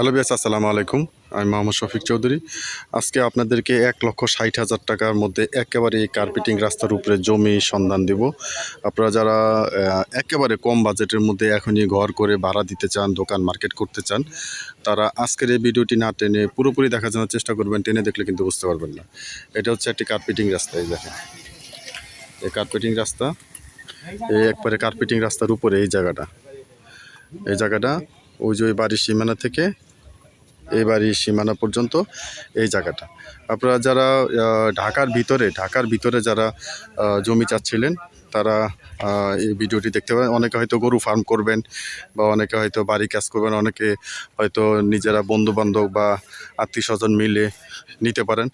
Hello বিয়াস আসসালামু আলাইকুম। আমি মোহাম্মদ শফিক চৌধুরী। আজকে আপনাদেরকে এক লক্ষ ষাট হাজার টাকার মধ্যে একেবারে এই কার্পেটিং রাস্তার উপরে জমি সন্ধান দেব। আপনারা যারা একেবারে কম বাজেটের মধ্যে এখনই ঘর করে ভাড়া দিতে চান, দোকান মার্কেট করতে চান, তারা আজকের এই ভিডিওটি না টেনে পুরোপুরি দেখা জন্য চেষ্টা করবেন, টেনে দেখলে কিন্তু বুঝতে পারবেন না। এটা হচ্ছে একটি কার্পেটিং রাস্তা, এই দেখেন। এই কার্পেটিং রাস্তা, এই একবারে কার্পেটিং রাস্তার উপরে এই জায়গাটা। এই জায়গাটা, ওই যে ওই বাড়ির সীমানা থেকে এই সীমানা পর্যন্ত এই জায়গাটা। আপনারা যারা ঢাকার ভিতরে ঢাকার ভিতরে যারা জমি চাচ্ছিলেন, তারা এই ভিডিওটি দেখতে পারেন। অনেকে হয়তো গরু ফার্ম করবেন বা অনেকে হয়তো বাড়ি কাজ করবেন, অনেকে হয়তো নিজেরা বন্ধু বান্ধব বা আত্মীয় স্বজন মিলে নিতে পারেন।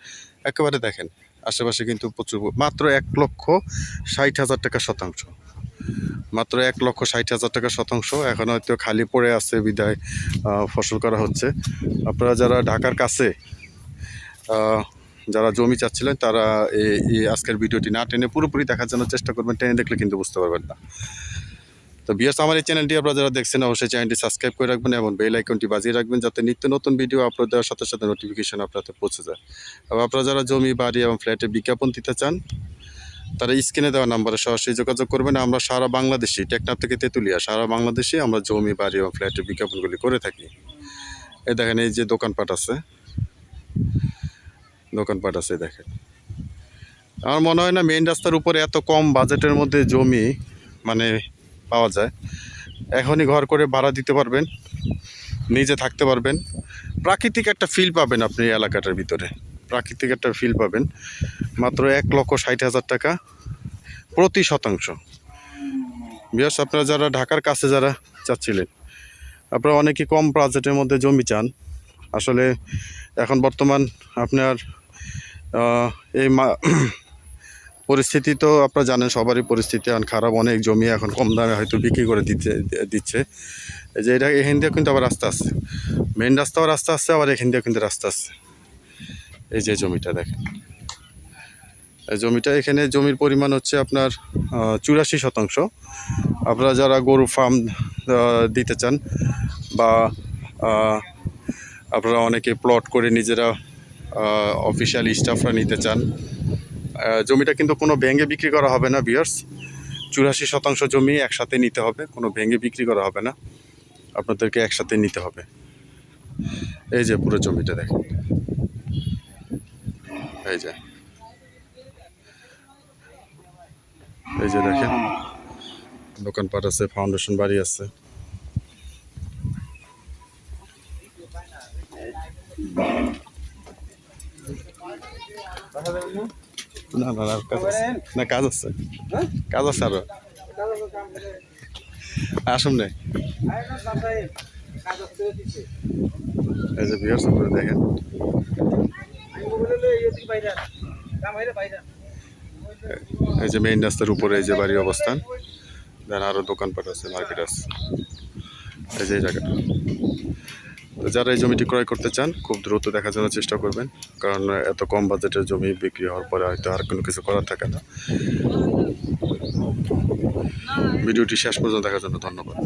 একেবারে দেখেন, আশেপাশে কিন্তু প্রচুর, মাত্র এক লক্ষ ষাট হাজার টাকা শতাংশ। মাত্র এক লক্ষ ষাট হাজার টাকা শতাংশ। এখন হয়তো খালি পড়ে আছে বিদায় ফসল করা হচ্ছে। আপনারা যারা ঢাকার কাছে যারা জমি চাচ্ছিলেন, তারা এই আজকের ভিডিওটি না টেনে পুরোপুরি দেখার জন্য চেষ্টা করবেন। টেনে দেখলে কিন্তু বুঝতে পারবেন না। তো বিয়ার্স আমার এই চ্যানেলটি আপনারা যারা দেখছেন, অবশ্যই চ্যানেলটি সাবস্ক্রাইব করে রাখবেন এবং বেল আইকনটি বাজিয়ে রাখবেন, যাতে নিত্য নতুন ভিডিও আপলোড দেওয়ার সাথে সাথে নোটিফিকেশন আপনাদের পৌঁছে যায়। এবং আপনারা যারা জমি, বাড়ি এবং ফ্ল্যাটে বিজ্ঞাপন দিতে চান তারা স্ক্রিনে দেওয়া নাম্বারে সরাসরি যোগাযোগ করবেন। আমরা সারা বাংলাদেশি টেকনাফ থেকে তেঁতুলিয়া, সারা বাংলাদেশে আমরা জমি, বাড়ি এবং ফ্ল্যাটের বিজ্ঞাপনগুলি করে থাকি। এই দেখেন, এই যে দোকানপাট আছে। দোকানপাট আছে দেখেন। আমার মনে হয় না মেইন রাস্তার উপরে এত কম বাজেটের মধ্যে জমি মানে পাওয়া যায়। এখনই ঘর করে ভাড়া দিতে পারবেন, নিজে থাকতে পারবেন। প্রাকৃতিক একটা ফিল পাবেন আপনি এলাকাটার ভিতরে। প্রাকৃতিক একটা ফিল পাবেন। মাত্র এক লক্ষ ষাট হাজার টাকা প্রতি শতাংশ। বিয়াস আপনারা যারা ঢাকার কাছে যারা চাচ্ছিলেন আপনারা অনেকে কম বাজেটের মধ্যে জমি চান। আসলে এখন বর্তমান আপনার এই মা- পরিস্থিতি তো আপনারা জানেন, সবারই পরিস্থিতি এখন খারাপ। অনেক জমি এখন কম দামে হয়তো বিক্রি করে দিতে, দিচ্ছে। যে এটা, এখান দিয়ে কিন্তু আবার রাস্তা আছে। মেন রাস্তাও রাস্তা আছে, আবার এখান দিয়ে কিন্তু রাস্তা আছে। এই যে জমিটা দেখেন। জমিটা এখানে জমির পরিমাণ হচ্ছে আপনার চুরাশি শতাংশ। আপনারা যারা গরু ফার্ম দিতে চান বা আপনারা অনেকে প্লট করে নিজেরা অফিসিয়াল স্টাফরা নিতে চান জমিটা কিন্তু কোনো ভেঙে বিক্রি করা হবে না বিয়ার্স চুরাশি শতাংশ জমি একসাথে নিতে হবে, কোনো ভেঙে বিক্রি করা হবে না। আপনাদেরকে একসাথে নিতে হবে। এই যে পুরো জমিটা দেখেন। এই যে এই যে দেখেন, দোকানপাট আছে ফাউন্ডেশন বাড়ি আছে। না না না কাজ আছে। না, কাজ আছে। কাজ আছে আরও। আসুন নাই এই যে করে দেখেন। এই যে মেইন রাস্তার উপরে এই যে বাড়ির অবস্থান। দেন আরও দোকানপাট আছে মার্কেট আছে। এই যে জায়গাটা। তো যারা এই জমিটি ক্রয় করতে চান, খুব দ্রুত দেখার জন্য চেষ্টা করবেন। কারণ এত কম বাজেটের জমি বিক্রি হওয়ার পরে হয়তো আর কোনো কিছু করার থাকে না। ভিডিওটি শেষ পর্যন্ত দেখার জন্য ধন্যবাদ।